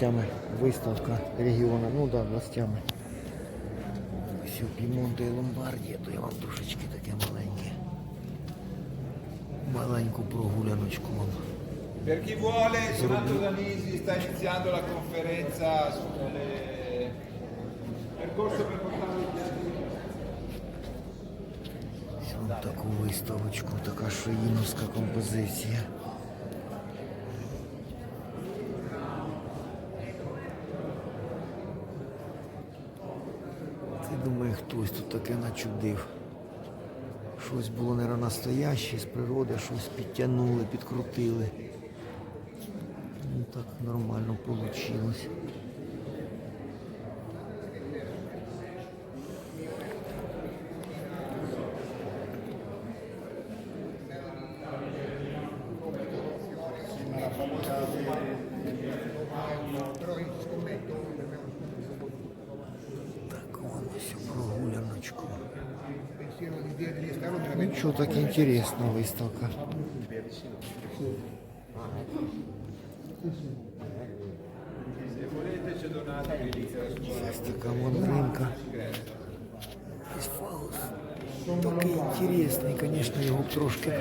гостями. Виставка регіону. Ну да, гостями. Ось у Пімонте і Ломбардія, то я вам трошечки таке маленьке. Маленьку прогуляночку вам. Per chi vuole, Donato Danisi sta iniziando la conferenza sul percorso per portare. Ось таку виставочку, така шиїновська композиція. Ти думаю, хтось начудив. Щось було, не настояще з природи, щось підтягнули, підкрутили. Ну так нормально вийшло. che inizia la sua Ось така мандринка. Ось фаус. Такий інтересний, звісно, його б трошки.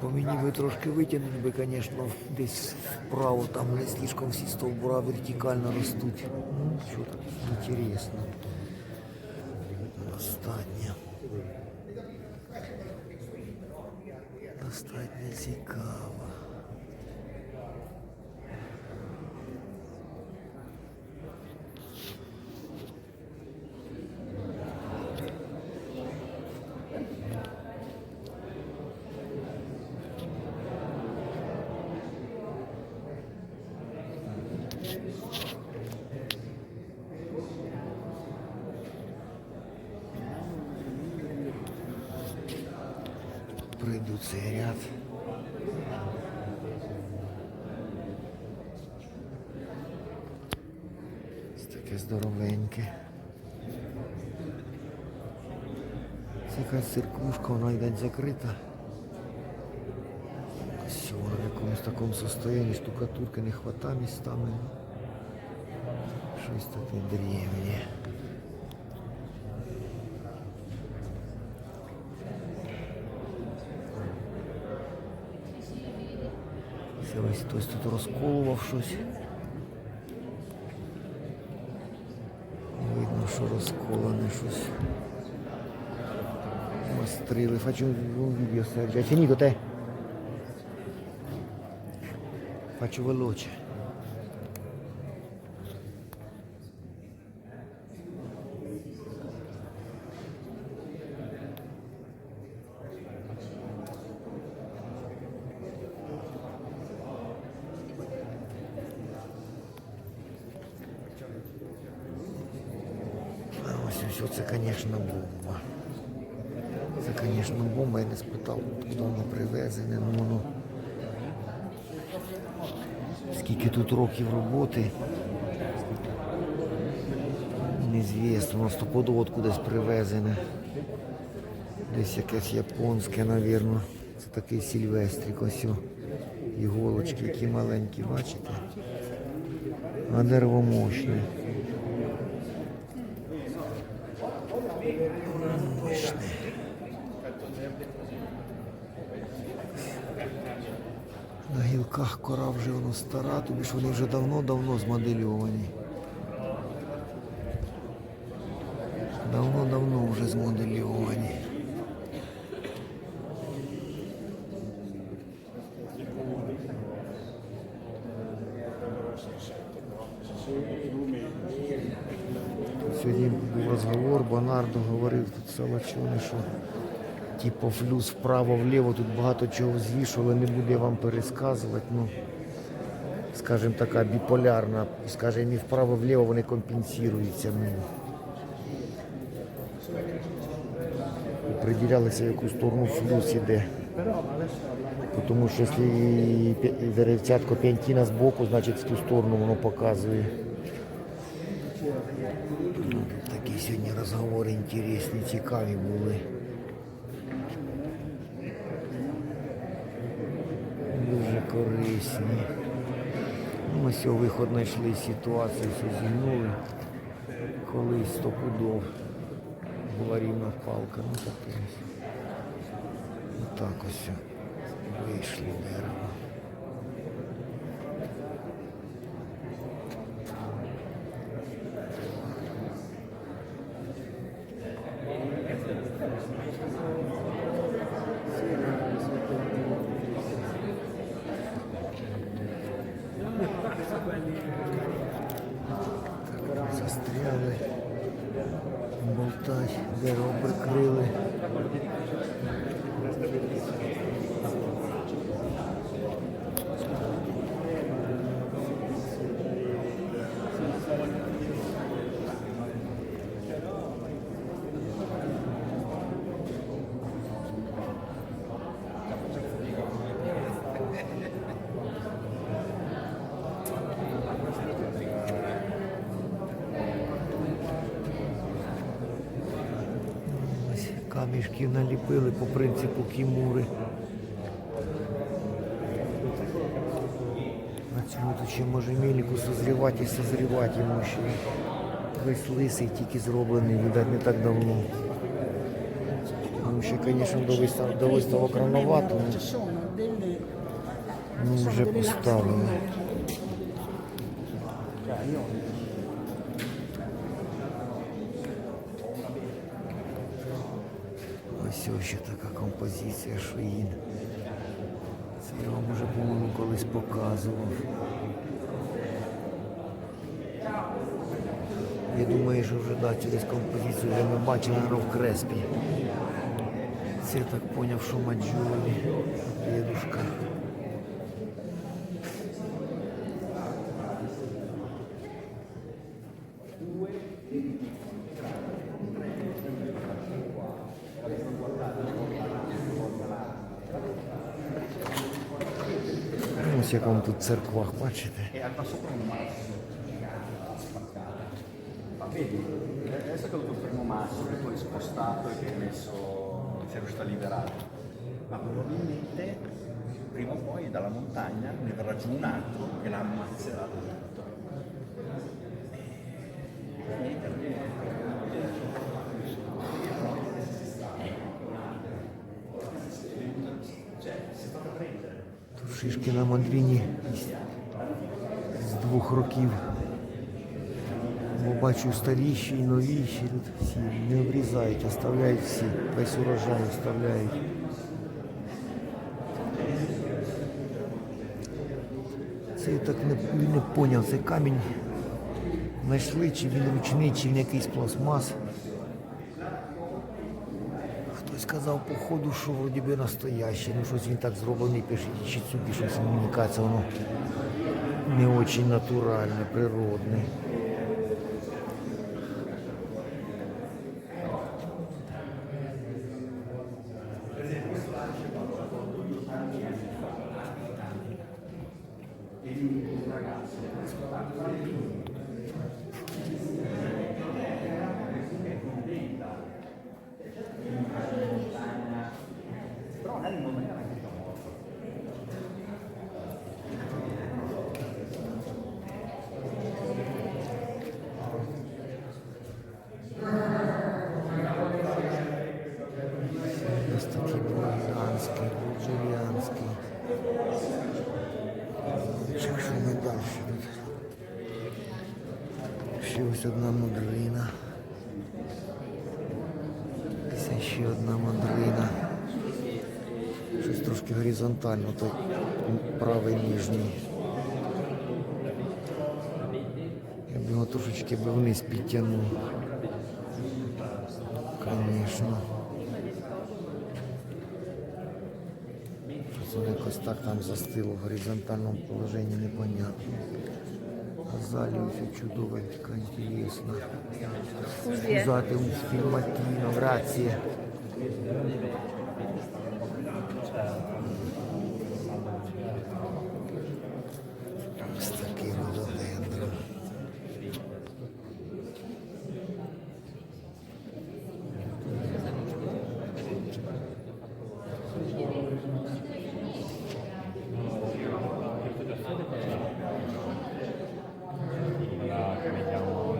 По мені би трошки витягнути би, звісно, десь вправо, там не слишком всі стовбура вертикально ростуть. Ну, що так інтересно. Достатньо цікаво. Пройду цей ряд. Ось таке здоровеньке. Це якась церквушка, вона йде закрита. Вона в якомусь такому состоянні, штукатурки не хвата містами. Щось таке древнє. Ось хтось тут розколував щось. Видно, що розколене щось. Мастрили. Faccio un video, Sergio. Hai finito ось це, звісно, бомба. Це, звісно, бомба, я не спитав, хто воно привезене, ну воно. Скільки тут років роботи. Незвісно, воно стопудово кудись привезене. Десь якесь японське, мабуть. Це такий сільвестрик, ось. Іголочки, які маленькі, бачите? А дерево. Мощне. На гілках кора вже воно стара, тобі ж вони вже давно-давно змодельовані. Давно-давно вже змодельовані. Сьогодні був розговор, Бонардо говорив тут Салачони, що типу флюс вправо-вліво, тут багато чого звішували, не буду я вам пересказувати. Ну, скажімо, така біполярна, скажімо, і вправо-вліво вони компенсуються. Приділялися, в яку сторону флюс іде. Тому що якщо деревцятко піантіна з боку, значить в ту сторону воно показує. Ну, такі сьогодні розговори інтересні, цікаві були. Дуже корисні. Ми сього виход знайшли ситуацію, що зігнули. Колись стопудов була рівна палка, ну так ось вийшли дерево. Застряли, болтать, дерево прикрили. Ось камішків наліпили по принципу кімури. На цьому тут ще може мельнику созрівати і созрівати йому ще. Весь лисий тільки зроблений, видать, не так давно. Ну, ще, звісно, до виставок, до ну, ну вже поставили. Ось ще така композиція шиїн. Це я вам уже, по-моєму, колись показував. Я думаю, що вже да, через композицію вже ми бачили наверно, в Креспі. Це я так поняв, що Маджолі, дедушка. Ну, Ось як вам тут в церквах, бачите? e arriva sopra un masso spaccato. Ma vedi, adesso è caduto il primo masso che poi è spostato e che è messo, si è riuscito a liberare. Ma probabilmente prima o poi dalla montagna ne verrà giù un altro che la ammazzerà Шишки з двох років. Бо бачу старіші і новіші, тут всі не обрізають, оставляють всі, весь урожай оставляють. Це я так не, не поняв, це камінь знайшли, чи він ручний, чи він якийсь пластмас. Сказав по ходу, що вроді би настоящий, ну щось він так зроблений, пише Чицуки, щось мені кажеться, воно не дуже натуральне, природне. Ось такий бурганський, булджеріанський. Так що ми далі тут? Ще ось одна мудрина. Ось ще одна мудрина. Щось трошки горизонтально, той правий нижній. Я б його трошечки би вниз підтягнув. Звісно. Воно якось так там застило в горизонтальному положенні, непонятно. А залі все чудово, така інтересна. в un filmatino, grazie. Ось такий рододендрон. che vediamo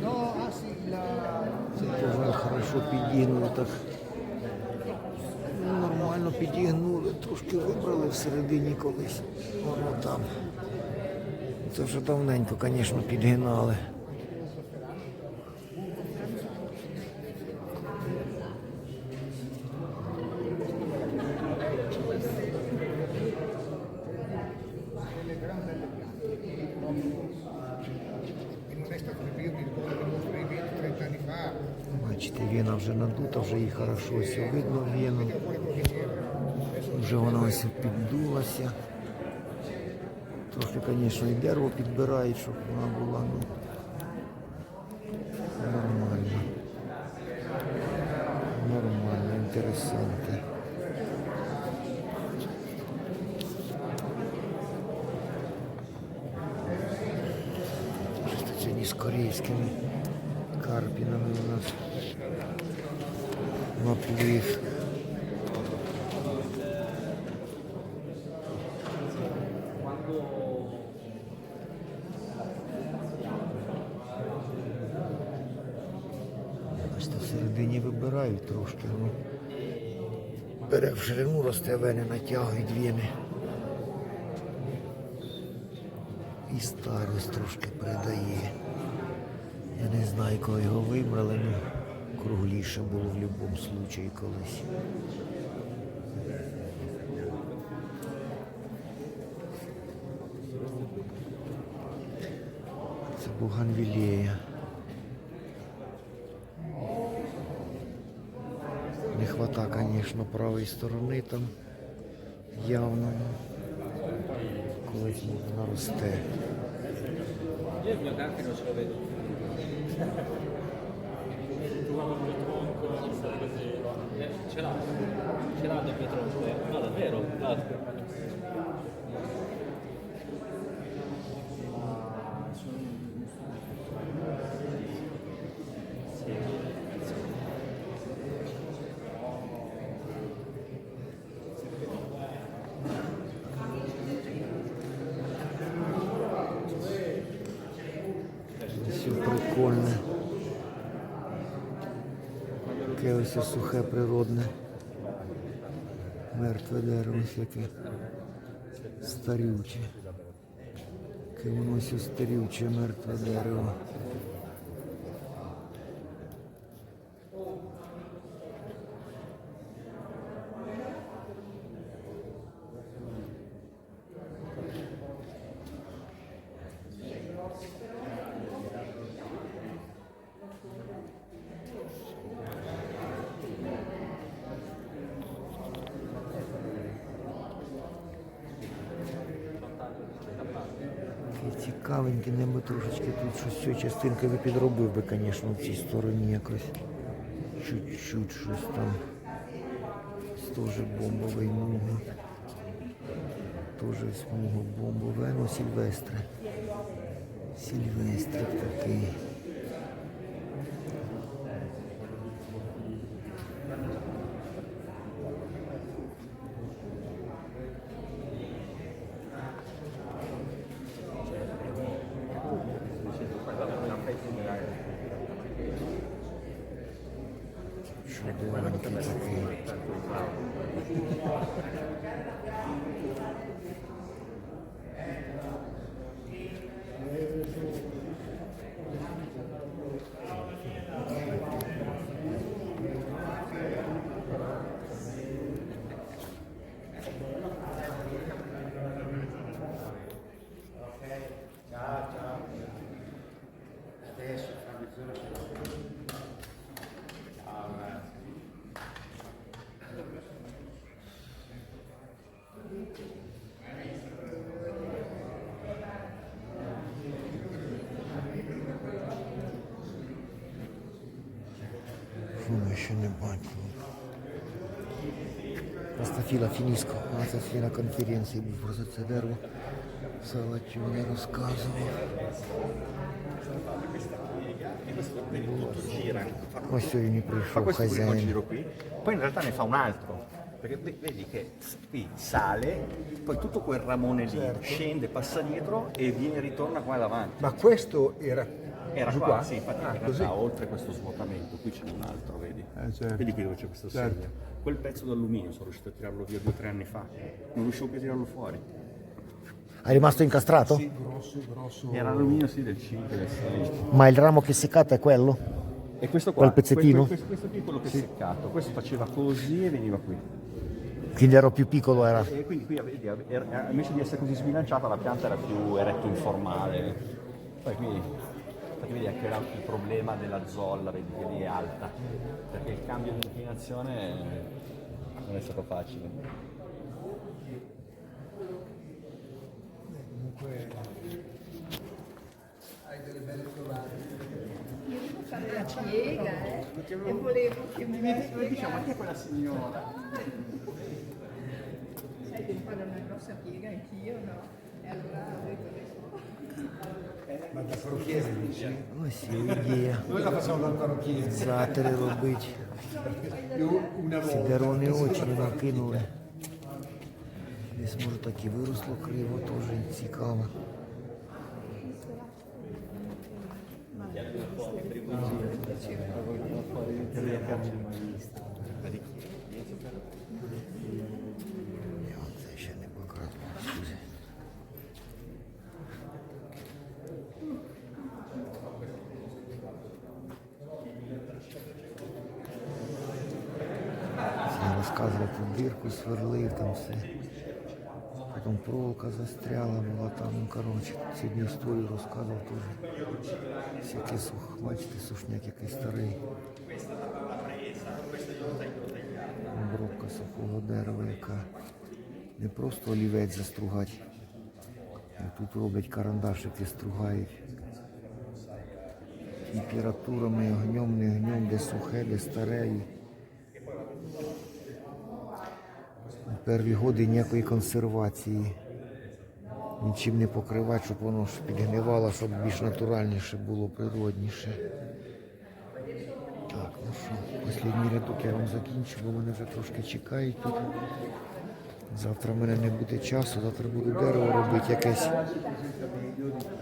No, ah sì, la... Дуже хорошо підігнули так. Ну, Нормально підігнули, трошки вибрали колись. Воно там. Це вже давненько, звісно, підгинали. in modesta come io mi ricordo che mostro i 20-30 anni fa, Бачите, віна вже надута, вже її хорошо все видно c'era. Вже вона ось піддулася. Трохи, звісно, і дерево підбирають, щоб вона була ну, нормально. Нормально, інтересанте. Що це сьогодні з корейськими карпінами у нас наплив. Бачите, всередині вибирають трошки. Ну. Бере в ширину, росте вени, натягують вени. І старость трошки придає. Я не знаю, коли його вибрали, ну кругліше було в будь-якому випадку колись. Це буганвілея. Не хвата, звісно, правої сторони там явно. Колись вона росте. Ce. Eh, l'ha, ce l'ha tronco, eh. No, davvero? Ah. Все прикольне. Ось сухе природне. Мертве дерево таке. Старюче. Яке воно старюче, мертве дерево. Таке цікавеньке, небо трошечки тут би підробив би, звісно, в цій стороні якось. Чуть-чуть щось там. Тоже бомбовий муга. Теж смуго бомбове, ну Сільвестре. Сільвестрик такий. Чудовенький такий. Ми ще не бачили. Просто філа фініско, а це фіна конференції був про це дерево. Салатю не розказував. questo vedi tutto gira fa, questo fa questo primo giro qui poi in realtà ne fa un altro perché vedi che qui sale, poi tutto quel ramone lì certo. scende, passa dietro e viene e ritorna qua davanti. Ma questo era, era qua, qua? Sì, infatti ah, in realtà oltre questo svuotamento, qui c'è un altro, vedi? Eh, certo. Vedi qui dove c'è questo certo. Quel pezzo d'alluminio sono riuscito a tirarlo via due o tre anni fa, non riuscivo più a tirarlo fuori. È rimasto incastrato? Grosso, grosso. Era alluminio sì del 5, del 6. Ma il ramo che seccato è quello? E questo qua, Quel pezzettino? Questo, questo qui è quello che è seccato. Questo faceva così e veniva qui. Quindi ero più piccolo era. E quindi qui invece di essere così sbilanciata la pianta era più eretto informale. Poi qui infatti vedi anche la- il problema della zolla, vedi che lì è alta. Perché il cambio di inclinazione non è stato facile. comunque hai delle belle trovate. Io devo fare la ciega, eh? E volevo che mi mi diciamo, chi è quella signora? Sai che fare una grossa piega anch'io, no? E allora. Ma da parrucchiere dici? Oh, Come si via? Noi la facciamo dal parrucchiere. Esatto, le robici. Una volta. ce ne non anche noi. Десь може так і виросло криво, теж цікаво. Про дірку, сверлив там все. Потім проволока застряла була там, ну коротше, сьогодні історію розказував теж. Всяке сух, бачите, сушняк якийсь старий. Обробка сухого дерева, яка не просто олівець застругати. Тут роблять карандашики, стругають. Температурами, огнем, не огнем, де сухе, де старе. І Перві годи ніякої консервації. Нічим не покривати, щоб воно підгнивало, щоб більш натуральніше було, природніше. Так, ну що, останній рядок я вам закінчу, бо мене вже трошки чекають тут. Завтра в мене не буде часу, завтра буду дерево робити якесь.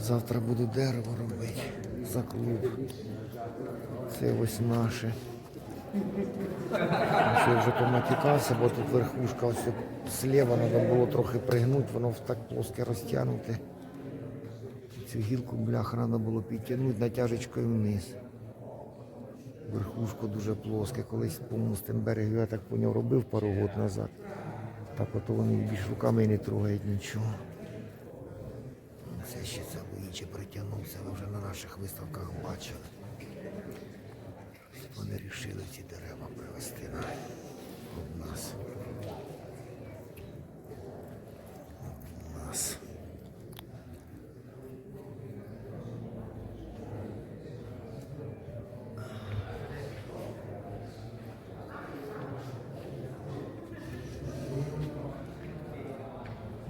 Завтра буду дерево робити за клуб. Це ось наше. Я вже поматікався, бо тут верхушка ось тут зліва треба було трохи пригнути, воно так плоске розтягнуте. Цю гілку бляха треба було підтягнути натяжечкою вниз. Верхушку дуже плоске. Колись по тим берегу я так поняв робив пару років назад. Так от вони більш руками не трогають нічого. Це ще це виїче притягнувся, ви вже на наших виставках бачили. Вони вирішили ці дерева привезти на нас. Нас.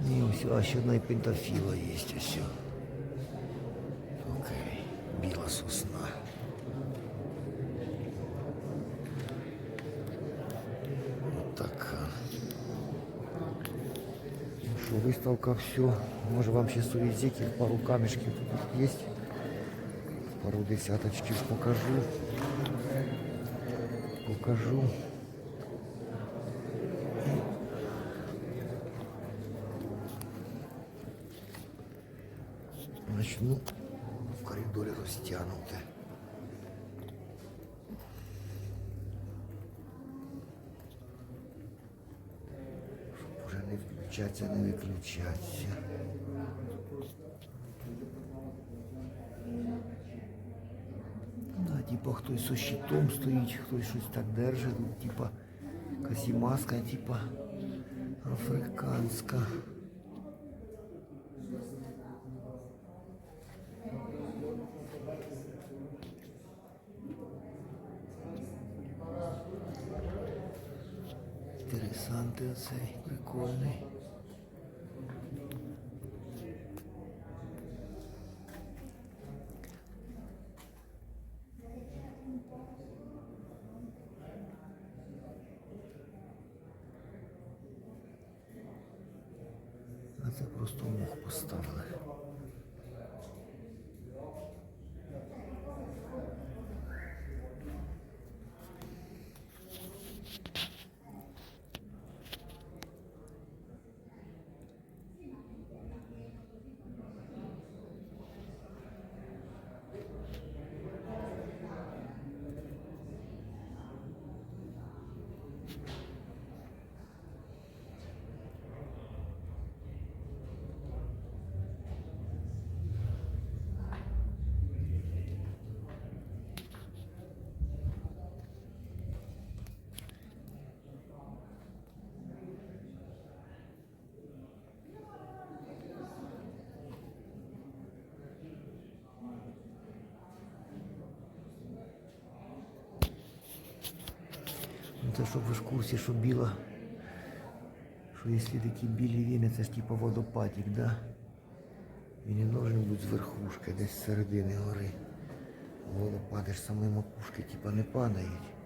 І ось, а ще одна і пентафіла є ось. Окей, біла сосна. Так. Ну что, выставка все. Может вам сейчас увезите пару камешков тут есть. Пару десяточков покажу. Покажу. Начну в коридоре растянуты. Уже не включаться, не виключатися. Да, типа хтось со щитом стоїть, хтось щось так держить, ну, типа якась і маска, типа африканська. Інтересантий оцей, прикольний. Просто мох поставили. Це щоб ви ж в курсі, що біла, що якщо такі білі віни, це ж типу водопадік, да? Він не должен бути з верхушки, десь з середини гори. Водопади ж самої макушки, типа не падають.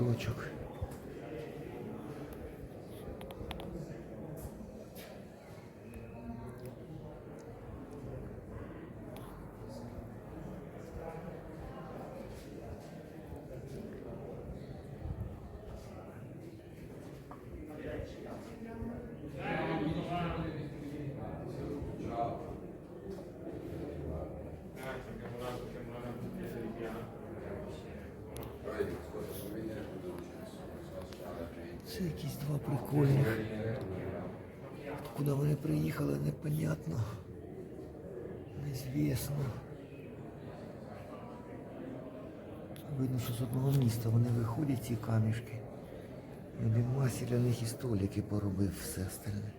Останній рядочок. Це якісь два прикольні. Куди вони приїхали, непонятно. Незвісно. Видно, що з одного міста вони виходять, ці камішки. Один масі для них і столики поробив все остальне.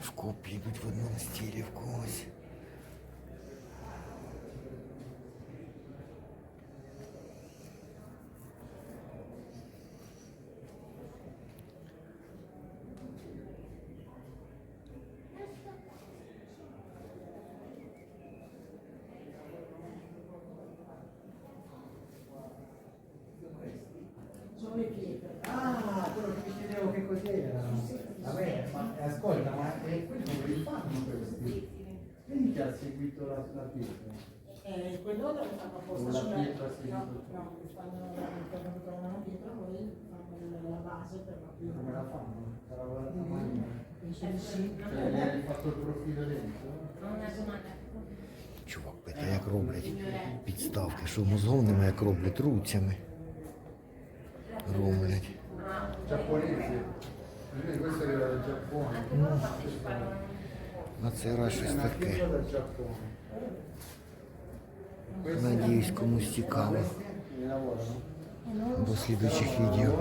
В копі йдуть в одному стілі в когось. Ah, quello che mi chiedevo che cos'era. Vabbè, ma ascolta, ma eh, quelli non li fanno questi? Quindi che ha seguito la, la pietra? Eh, quello lo fanno apposta la sulla pietra, sì. No, no, fanno con una pietra, poi fanno la base per la pietra. Come la fanno? Sarà lavorata a mano? Cioè, le hai fatto il profilo dentro? Чувак питає, як роблять підставки, що мозгом як роблять руцями. Роблять. Giapponese. Quindi questo arriva dal Giappone. А це раз щось таке. dal Giappone. Надіюсь, комусь цікаво. Ne lavorano? До слідуючих відео.